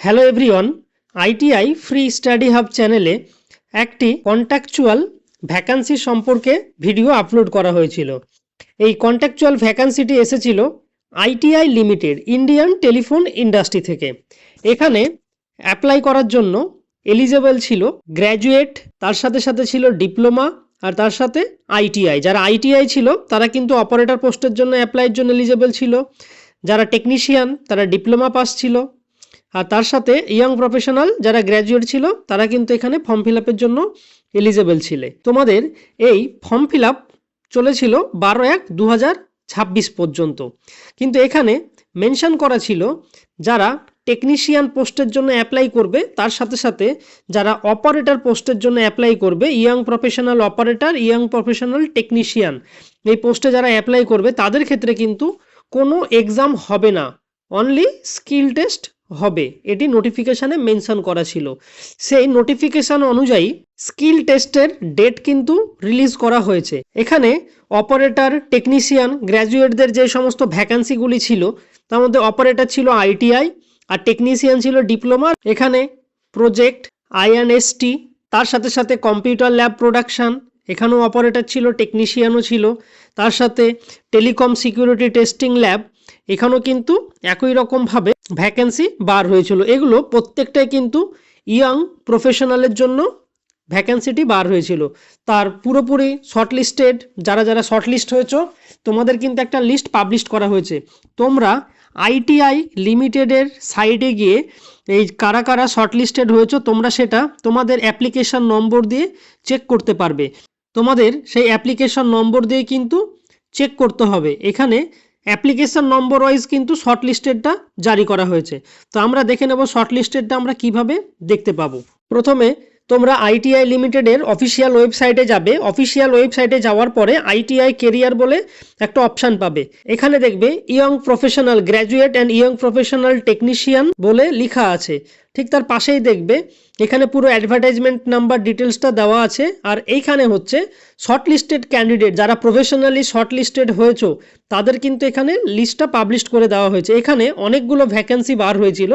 Hello everyone ITI free study hub চ্যানেলে একটি contractual vacancy সম্পর্কে ভিডিও আপলোড করা হয়েছিল। এই কন্ট্যাকচুয়াল ভ্যাকান্সিটি এসেছিল ITI limited Indian telephone industry থেকে। এখানে অ্যাপ্লাই করার জন্য এলিজেবল ছিল গ্র্যাজুয়েট তার সাথে সাথে ছিল ডিপ্লোমা আর তার সাথে আইটিআই যারা আইটিআই ছিল, তারা কিন্তু অপারেটর পোস্টের জন্য অ্যাপ্লাইয়ের জন্য এলিজেবল ছিল। যারা টেকনিশিয়ান তারা ডিপ্লোমা পাস ছিল। আর তার সাথে ইয়াং প্রফেশনাল যারা গ্র্যাজুয়েট ছিল, তারা কিন্তু এখানে ফর্ম ফিল আপের জন্য এলিজেবল ছিলে। তোমাদের এই ফর্ম ফিল আপ চলেছিল বারো এক দু ছাব্বিশ পর্যন্ত। কিন্তু এখানে মেনশন করা ছিল যারা টেকনিশিয়ান পোস্টের জন্য অ্যাপ্লাই করবে, তার সাথে সাথে যারা অপারেটর পোস্টের জন্য অ্যাপ্লাই করবে young professional operator young professional technician এই পোস্টে যারা অ্যাপ্লাই করবে, তাদের ক্ষেত্রে কিন্তু কোনো এক্সাম হবে না। অনলি স্কিল টেস্ট হবে। এটি নোটিফিকেশানে মেনশন করা ছিল। সেই নোটিফিকেশান অনুযায়ী স্কিল টেস্টের ডেট কিন্তু রিলিজ করা হয়েছে। এখানে অপারেটর টেকনিশিয়ান গ্র্যাজুয়েটদের যে সমস্ত ভ্যাকান্সিগুলি ছিল, তার মধ্যে অপারেটর ছিল আইটিআই আর টেকনিশিয়ান ছিল ডিপ্লোমা এখানে প্রজেক্ট আইএনএসটি তার সাথে সাথে কম্পিউটার ল্যাব প্রোডাকশান এখানেও অপারেটর ছিল টেকনিশিয়ানও ছিল, তার সাথে টেলিকম সিকিউরিটি টেস্টিং ল্যাব এখানেও কিন্তু একই রকমভাবে ভ্যাকেন্সি বার হয়েছিল। এগুলো প্রত্যেকটাই কিন্তু ইয়াং প্রফেশনালের জন্য ভ্যাকেন্সিটি বার হয়েছিল। তার পুরোপুরি শর্টলিস্টেড যারা যারা শর্টলিস্ট হয়েছ, তোমাদের কিন্তু একটা লিস্ট পাবলিশ করা হয়েছে। তোমরা আইটিআই লিমিটেডের সাইডে গিয়ে এই কারা কারা শর্টলিস্টেড হয়েছো, তোমরা সেটা তোমাদের অ্যাপ্লিকেশন নম্বর দিয়ে চেক করতে পারবে। তোমাদের সেই অ্যাপ্লিকেশন নম্বর দিয়ে কিন্তু চেক করতে হবে। এখানে অ্যাপ্লিকেশন নম্বর ওয়াইজ কিন্তু শর্ট লিস্টেডটা জারি করা হয়েছে। তো আমরা দেখে নেব শর্ট লিস্টেডটা আমরা কীভাবে দেখতে পাবো। প্রথমে তোমরা আইটিআই লিমিটেডের অফিসিয়াল ওয়েবসাইটে যাবে। অফিসিয়াল ওয়েবসাইটে যাওয়ার পরে আইটিআই কেরিয়ার বলে একটা অপশান পাবে। এখানে দেখবে young professional graduate and young professional technician বলে লেখা আছে। ঠিক তার পাশেই দেখবে, এখানে পুরো অ্যাডভার্টাইজমেন্ট নাম্বার ডিটেলসটা দেওয়া আছে, আর এইখানে হচ্ছে শর্ট লিস্টেড ক্যান্ডিডেট যারা প্রফেশনালি শর্ট লিস্টেড হয়েছো, তাদের কিন্তু এখানে লিস্টটা পাবলিশ করে দেওয়া হয়েছে। এখানে অনেকগুলো ভ্যাকেন্সি বার হয়েছিল,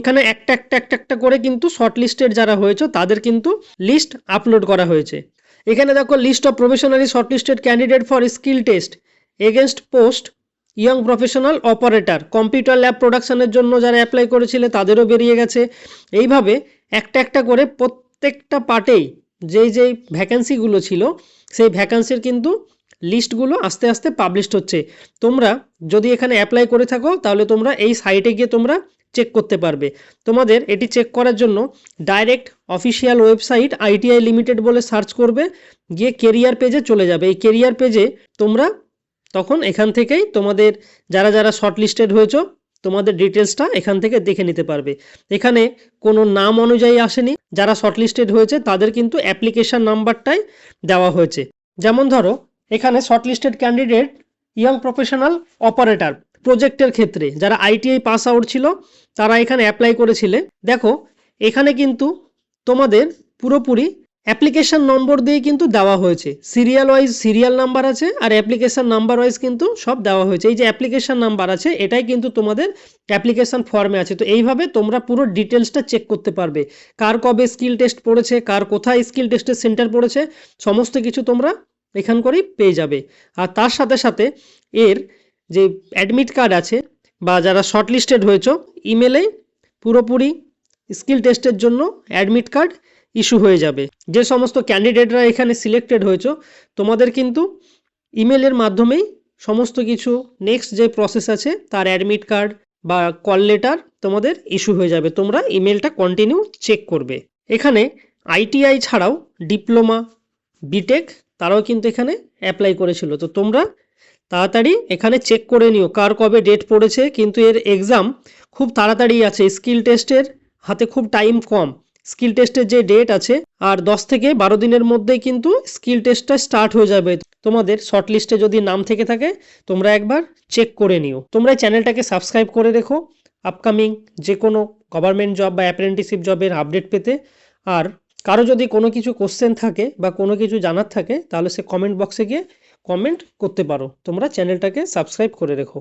এখানে একটা একটা একটা একটা করে কিন্তু শর্ট লিস্টেড যারা হয়েছে, তাদের কিন্তু লিস্ট আপলোড করা হয়েছে। এখানে দেখো list of professionally shortlisted candidate for skill test against post young professional operator computer lab প্রোডাকশনের জন্য যারা অ্যাপ্লাই করেছিল তাদেরও বেরিয়ে গেছে। এইভাবে একটা একটা করে প্রত্যেকটা পার্টেই যেই যেই ভ্যাকেন্সিগুলো ছিল, সেই ভ্যাকেন্সির কিন্তু লিস্টগুলো আস্তে আস্তে পাবলিশড হচ্ছে। তোমরা যদি এখানে অ্যাপ্লাই করে থাকো, তাহলে তোমরা এই সাইটে গিয়ে তোমরা চেক করতে পারবে। তোমাদের এটি চেক করার জন্য direct official website ITI limited বলে সার্চ করবে, গিয়ে কেরিয়ার পেজে চলে যাবে। এই কেরিয়ার পেজে তোমরা তখন এখান থেকেই তোমাদের যারা যারা শর্ট লিস্টেড হয়েছো, তোমাদের ডিটেলসটা এখান থেকে দেখে নিতে পারবে। এখানে কোনো নাম অনুযায়ী আসেনি। যারা শর্টলিস্টেড হয়েছে, তাদের কিন্তু অ্যাপ্লিকেশান নাম্বারটাই দেওয়া হয়েছে। যেমন ধরো, এখানে shortlisted candidate young professional operator প্রজেক্টের ক্ষেত্রে। যারা আইটিআই পাস আউট ছিল, তারা এখানে অ্যাপ্লাই করেছিলে। দেখো, এখানে কিন্তু তোমাদের পুরোপুরি অ্যাপ্লিকেশন নম্বর দিয়ে কিন্তু দেওয়া হয়েছে। সিরিয়াল ওয়াইজ সিরিয়াল নাম্বার আছে আর অ্যাপ্লিকেশন নাম্বার ওয়াইজ কিন্তু সব দেওয়া হয়েছে। এই যে অ্যাপ্লিকেশন নাম্বার আছে, এটাই কিন্তু তোমাদের অ্যাপ্লিকেশন ফর্মে আছে। তো এইভাবে তোমরা পুরো ডিটেলসটা চেক করতে পারবে। কার কবে স্কিল টেস্ট পড়েছে, কার কোথায় স্কিল টেস্টের সেন্টার পড়েছে, সমস্ত কিছু তোমরা এখান করেই পেয়ে যাবে। আর তার সাথে সাথে এর যে অ্যাডমিট কার্ড আছে বা যারা শর্টলিস্টেড হয়েছো, ইমেলে পুরোপুরি স্কিল টেস্টের জন্য অ্যাডমিট কার্ড ইস্যু হয়ে যাবে। যে সমস্ত ক্যান্ডিডেটরা এখানে সিলেক্টেড হয়েছো, তোমাদের কিন্তু ইমেলের মাধ্যমেই সমস্ত কিছু নেক্সট যে প্রসেস আছে, তার অ্যাডমিট কার্ড বা কল লেটার তোমাদের ইস্যু হয়ে যাবে। তোমরা ইমেলটা কন্টিনিউ চেক করবে। এখানে আইটিআই ছাড়াও ডিপ্লোমা বিটেক তারাও কিন্তু এখানে অ্যাপ্লাই করেছিল। তো তোমরা তাড়াতাড়ি এখানে চেক করে নিও, কার কবে ডেট পড়েছে। কিন্তু এর এক্সাম খুব তাড়াতাড়ি আছে। স্কিল টেস্টের হাতে খুব টাইম কম। স্কিল টেস্টের যে ডেট আছে, আর দশ থেকে বারো দিনের মধ্যেই কিন্তু স্কিল টেস্টটা স্টার্ট হয়ে যাবে। তোমাদের শর্ট লিস্টে যদি নাম থেকে থাকে, তোমরা একবার চেক করে নিও। তোমরা চ্যানেলটাকে সাবস্ক্রাইব করে রেখো। আপকামিং যে কোনো গভর্নমেন্ট জব বা অ্যাপ্রেন্টিসিপ জবের আপডেট পেতে। আর কারও যদি কোনো কিছু কোশ্চেন থাকে বা কোনো কিছু জানার থাকে, তাহলে সে কমেন্ট বক্সে গিয়ে কমেন্ট করতে পারো। তোমরা চ্যানেলটাকে সাবস্ক্রাইব করে রেখো।